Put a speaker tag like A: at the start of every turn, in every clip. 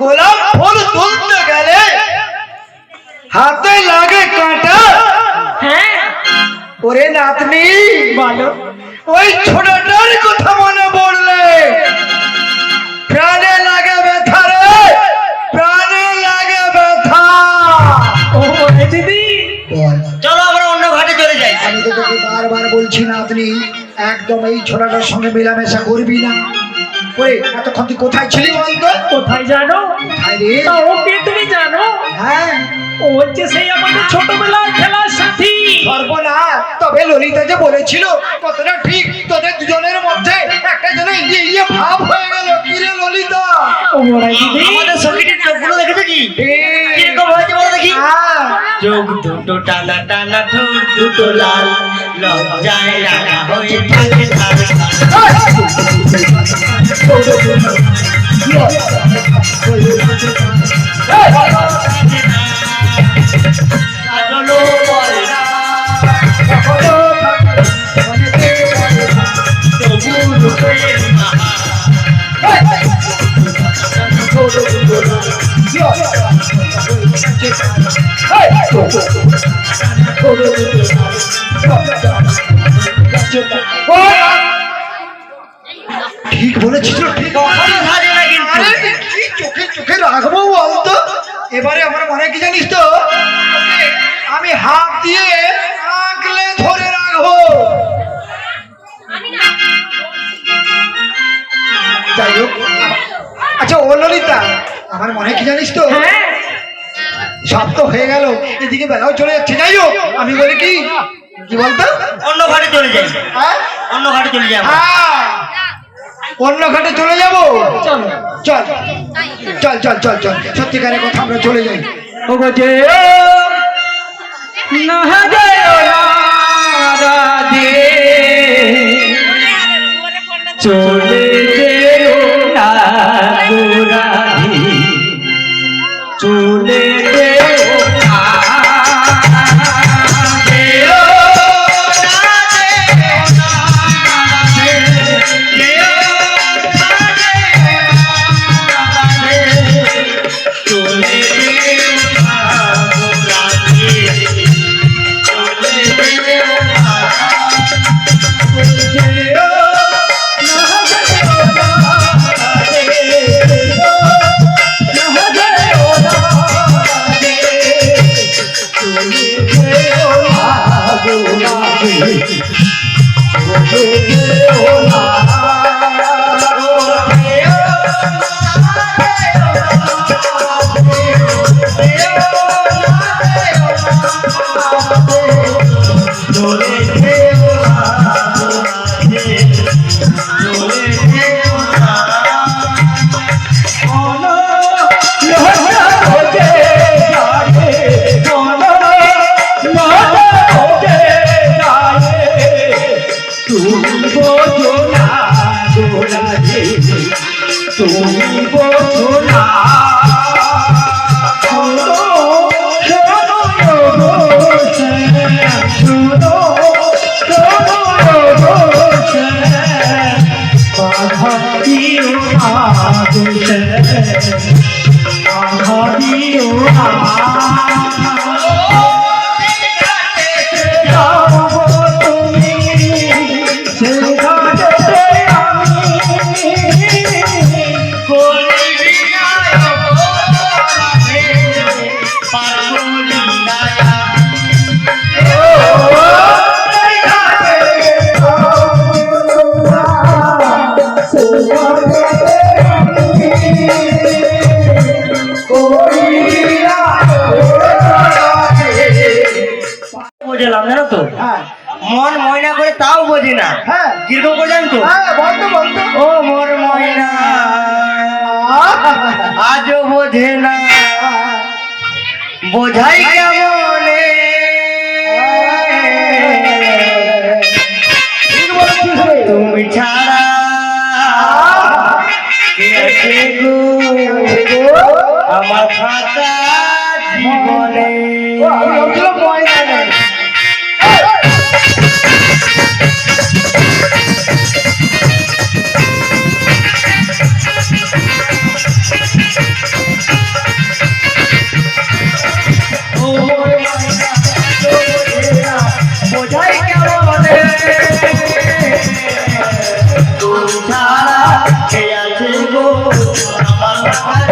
A: গোলাপ ফুল তুলতে গেলে হাতে লাগে কাঁটা।
B: হ্যাঁ।
A: ওরে নাতনি
B: বলো।
A: ওই ছোটটার কথা মনে পড়লে। প্রাণে লাগে ব্যথা রে প্রাণে লাগে ব্যথা।
B: ও বলে দিদি।
C: চলো আমরা অন্য ঘাটে চলে যাই।
A: আমি তো তোকে বারবার বলছি নাতনি একদম এই ছোটটার সঙ্গে মেলামেশা করবি না। ওরে এতক্ষণ তুই কোথায় ছিলি বলতো?
B: কোথায় জানো?
A: কোথায় রে?
B: তা ওকে তুমি জানো?
A: হ্যাঁ।
B: ও হচ্ছে সেই আমাদের
A: সর্বনাশ তবে ললিতা যে বলেছিল কতটা ঠিক তোদের দুজনের মধ্যে একটা যেন ইয়ে ইয়ে ভাব হয়ে গেল কি রে ললিতা
C: আমাদের চোখগুলো দেখেছ কি কীরকম হয়েছে বলো দেখি
A: হ্যাঁ।
C: চোখ দুটো টানা টানা ঠোঁট দুটো লাল লজ্জায় রাঙা হয়ে থাকে বলে
A: ঠিক বলেছিস ঠিক চোখে চোখে রাখব বলতো এবারে আমার মনে কি জানিস তো? আমি হাত দিয়ে যাই হোক আচ্ছা ও ললিতা আমার মনে কি জানিস তো?
B: হ্যাঁ।
A: সব তো হয়ে গেল এদিকে বেলাও চলে যাচ্ছে। যাই হোক আমি বলি কি? কি বলতো?
C: অন্য ঘাটে চলে যাই।
A: হ্যাঁ?
C: অন্য ঘাটে চলে যাব
A: হ্যাঁ। অন্য ঘাটে চলে যাব?
B: চলো।
A: চল। চল চল চল চল। সত্যিকারের কথা আমরা চলে যাই।
B: ও গো যে না যেও না রাধে চলে রাধে তুমি বোঝো
C: মন ময়না করে তাও বোঝে না
A: হ্যাঁ
C: কীরকম করে জানো তো
A: হ্যাঁ বলতো বলতো
C: ও মোর ময়না আজও বোঝে না বোঝাই কেমনে। তুমি ছাড়া আমার খাতা জীবনে বোঝাই কেমন তুমি ছাড়া কে আছে গো আমার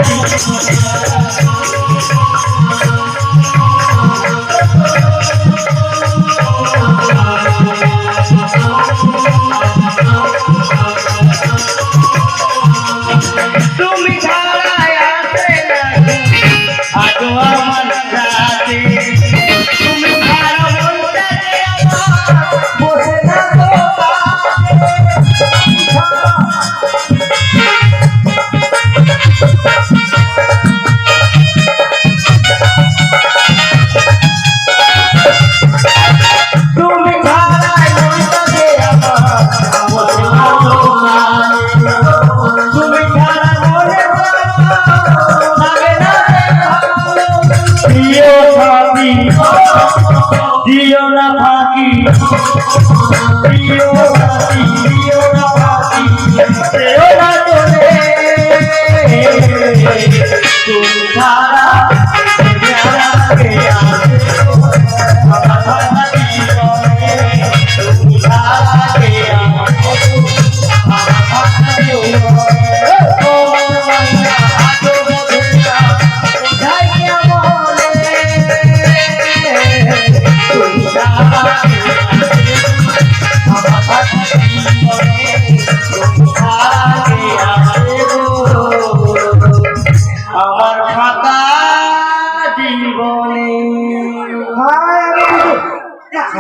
A: 啊。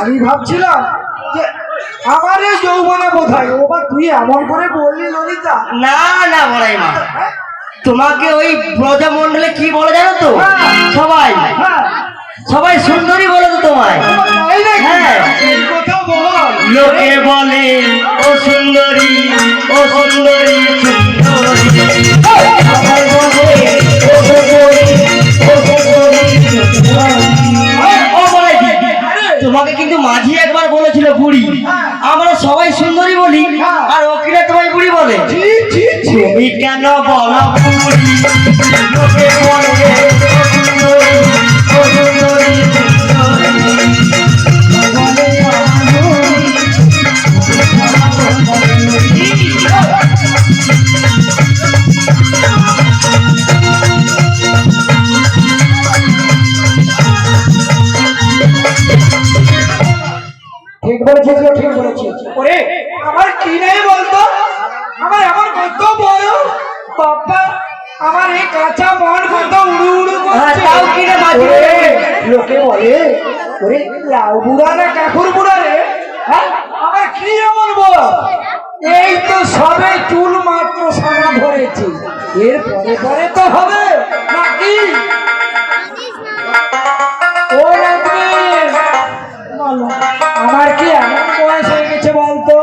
A: আমি ভাবছিলাম যে আমার এই যৌবনে বোধহয় ও বা তুই এমন করে বললি ললিতা।
C: না না বলাই মা তোমাকে ওই ব্রজমন্ডলে কি বলে জানো তো? সবাই।
A: হ্যাঁ।
C: সবাই সুন্দরী বলে তো তোমায়। হ্যাঁ। লোকে বলে ও সুন্দরী ও সুন্দরী সুন্দরী। সবাই বলে ও সুন্দরী ও তোমাকে কিন্তু মাঝি একবার বলেছিল বুড়ি। আমরা সবাই সুন্দরী বলি আর ও তোমায় বুড়ি বলে। তুমি কেন বলো বুড়ি?
A: ঠিক বলেছিস গো, ঠিক বলেছিস ওরে আমার কি নেই বলতো? আমার এমন কত বড় বাবা আমার এই কাঁচা মন কত উড়ু উড়ু
C: হ্যাঁ,
A: করছে।
C: তাও কি রে মাঝি
A: লোকে বলে ওরে লাউ বুড়া না কাকুর বুড়া রে? হ্যাঁ? আমার কি এমন বল এই তো সবে চুল মাত্র সানা ধরেছে। এর পরে পরে তো হবে নাকি? বলো, আমার কি এমন বয়স হয়ে গেছে বলতো?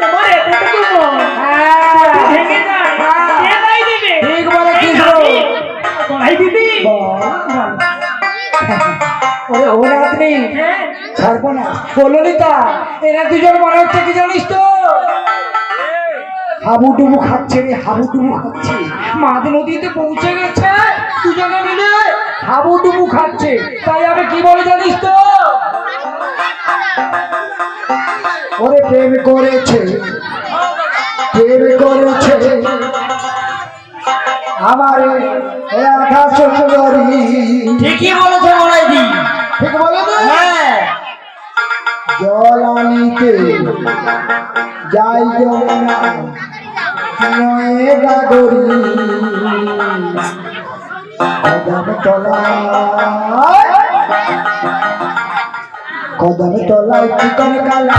B: তোমার এতটুকু
A: হ্যাঁ,
B: ভেঙে যায়। কে নাই দিবে?
A: ঠিক বলেছিস গো।
B: গড়াই দিবি
A: বল, বল। ওরে ও রাত্রি
B: হ্যাঁ।
A: ছাড়বো না বলো এরা দুজন মনে হচ্ছে কি জানিস তো? হাবুডুবু খাচ্ছে রে হাবুডুবু খাচ্ছে। মাঝ নদীতে পৌঁছে গেছে দুজনে মিলে। হাবুডুবু খাচ্ছে। তাই আমি কি বলে জানিস তো? ওরে প্রেম করেছে প্রেম করেছে। আমার রাধা সুন্দরী।
C: ঠিকই বলেছ বলাই দি
A: ঠিক বলে না
C: হ্যাঁ।
A: জল আনিতে যাই যমুনা নয়ে গাগরি। তলায় কদম তলায় চিকন কালা।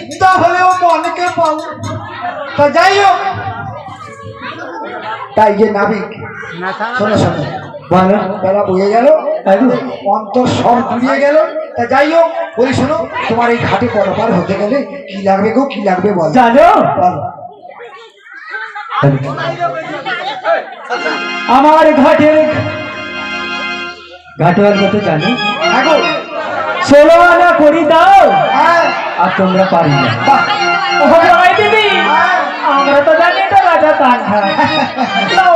A: মিথ্যা হলেও মনকে পাও। তা যাই হোক। তাই যে নাবিক। শোনো শোনো।
B: বলো
A: বেলা বয়ে গেল। অন্তর সব জুড়িয়ে গেল। তা যাই হোক বলি শোনো তোমার এই ঘাটে পরপার হতে গেলে কি লাগবে গো কি লাগবে বল।
B: জানো? আমার ঘাটের ঘাটোয়ার মতো জানি? ষোলো আনা করি দাও।
A: হ্যাঁ
B: আর তোমরা পারি না। আমরা তো জানি এটা রাজা কান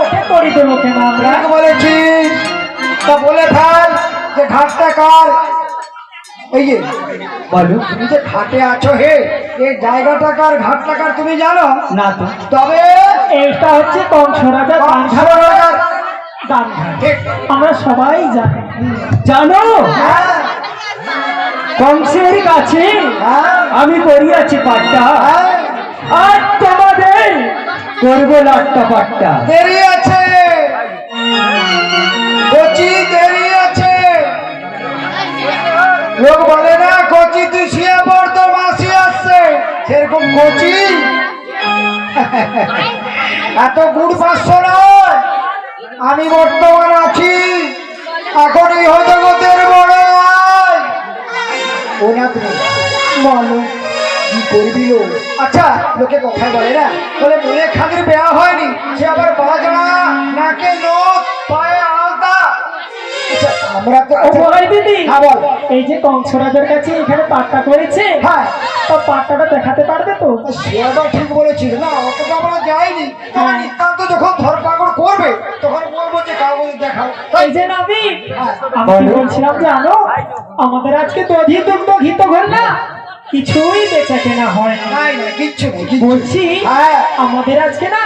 B: ওকে করি দেবো কেন আমরা।
A: ঠিক বলেছিস তা বলে ফেল যে ঘাটটা কার? এই যে
B: বলো।
A: তুমি যে ঘাটে আছো হে এই জায়গাটা কার ঘাটটা কার তুমি জানো?
B: না তো।
A: তবে
B: এইটা হচ্ছে কংস রাজা
A: কংস রাজার
B: দান ঘাট
A: ঠিক।
B: আমরা সবাই জানি। জানো?
A: হ্যাঁ।
B: কংসের কাছে
A: হ্যাঁ।
B: আমি করিয়াছি পাট্টা।
A: হ্যাঁ।
B: আর তোমাদের করব লাট্টা পাট্টা।
A: দেরি আছে। কচি দেরি আছে। লোক বলে না কচি তুই শুয়ে তোর মাসি আসছে। সেরকম কচি? এত গুড় পাঁচশো নয় আমি বর্তমান আছি। এখন এই জগতের বড়। ও না বলো আচ্ছা লোকে কথা বলে না। বলে মনে খাদের বেয়া হয়নি সে আবার নাকে নখ পায়ে আলতা আচ্ছা, আমরা তো
B: ও দিদি।
A: হ্যাঁ বল।
B: এই যে কংস কাছে এখানে পাট্টা করেছে
A: হ্যাঁ।
B: তো পাট্টাটা দেখাতে পারবে তো?
A: সেটা ঠিক বলেছিস না অত তো আমরা যাইনি। আমার নিতান্ত যখন ধরপাকড় করবে তখন বলব যে কাগজ দেখাও।
B: এই যে নাবি
A: হ্যাঁ।
B: আমি বলছিলাম জানো? আমাদের আজকে দধি দুগ্ধ ঘিত ঘর না? কিছুই বেচা কেনা হয় না।
A: কিচ্ছু।
B: বলছি আমাদের আজকে না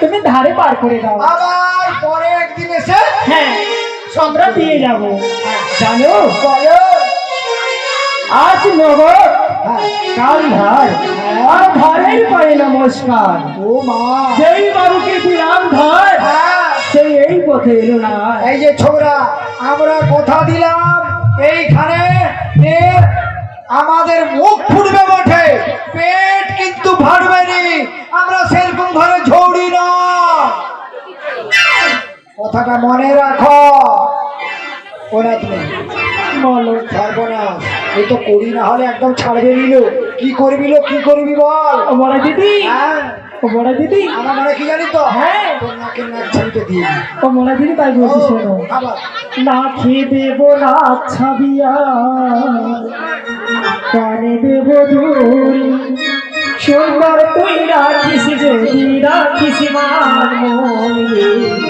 B: তুমি ধারে পার করে দাও।
A: আবার পরে একদিন এসে
B: হ্যাঁ। আমরা দিয়ে যাব। জানো?
A: বলো।
B: আজ নগদ কাল ধার আর ধারের পায়ে নমস্কার।
A: ও মা।
B: যেই বাবুকে দিলাম ধার
A: হ্যাঁ।
B: সেই এই পথে এলো না।
A: এই যে ছোকরা আমরা কথা দিলাম এইখানে এর আমাদের মুখ ফুটবে বটে। পেট কিন্তু ফাটবে আমরা সেরকম ভাবে ঝৌড়ি না কথাটা মনে রাখো। ওরা তুমি
B: বলো
A: সর্বনাশ। এই তো করি না হলে একদম ছাড়বে নিল। কি করবি লো কি করবি বল?
B: বড় দিদি।
A: হ্যাঁ।
B: ও বড় দিদি।
A: আমার মানে কি জানি তো?
B: হ্যাঁ।
A: তোর নাকের নাক দিয়ে
B: ও বড় দিদি তাই বলছি শোনো। না খেয়ে দেবো না ছাবিয়া। কানে দেব দূরি সুন্দর তুই রাখিস যদি রাখিস মান মনে।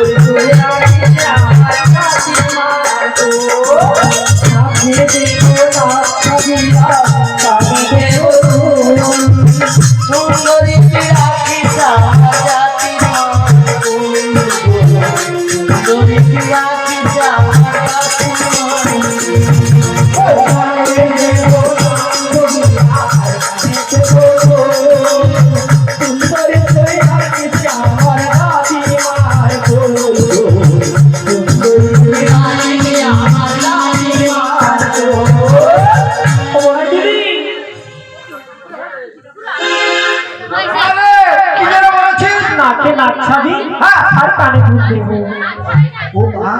A: ও মা,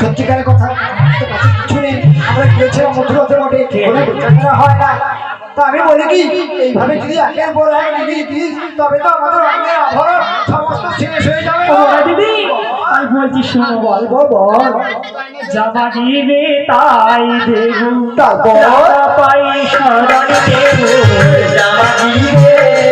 A: সত্যিকারের কথা কাছে নেই। আমরা গিয়েছিলাম মথুরাতে বটে। হয় না। তা আমি বলি কি এইভাবে যদি একের পর এক দিস তবে তো আমাদের অঙ্গের আভরণ সমস্ত শেষ হয়ে যাবে।
B: দিদি আমি বলছি শোনো। বল
A: বল।
B: জামা দিবে তাই দেবু।
A: তারপর?
B: পাই শরণ দেবু।
C: জামা দিবে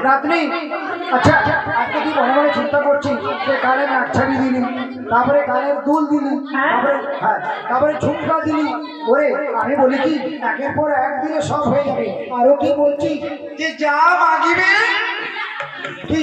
A: রাত্রি আচ্ছা আজকে তুই মনে মনে চিন্তা করছিস যে কানে নাক ছাবি দিলি তারপরে কানের দুল দিলি তারপরে হ্যাঁ তারপরে ঝুমকা দিলি। ওরে আমি বলি কি একের পর একদিনে সব হয়ে যাবে। আরও কি বলছি যে যা মাগিবে তুই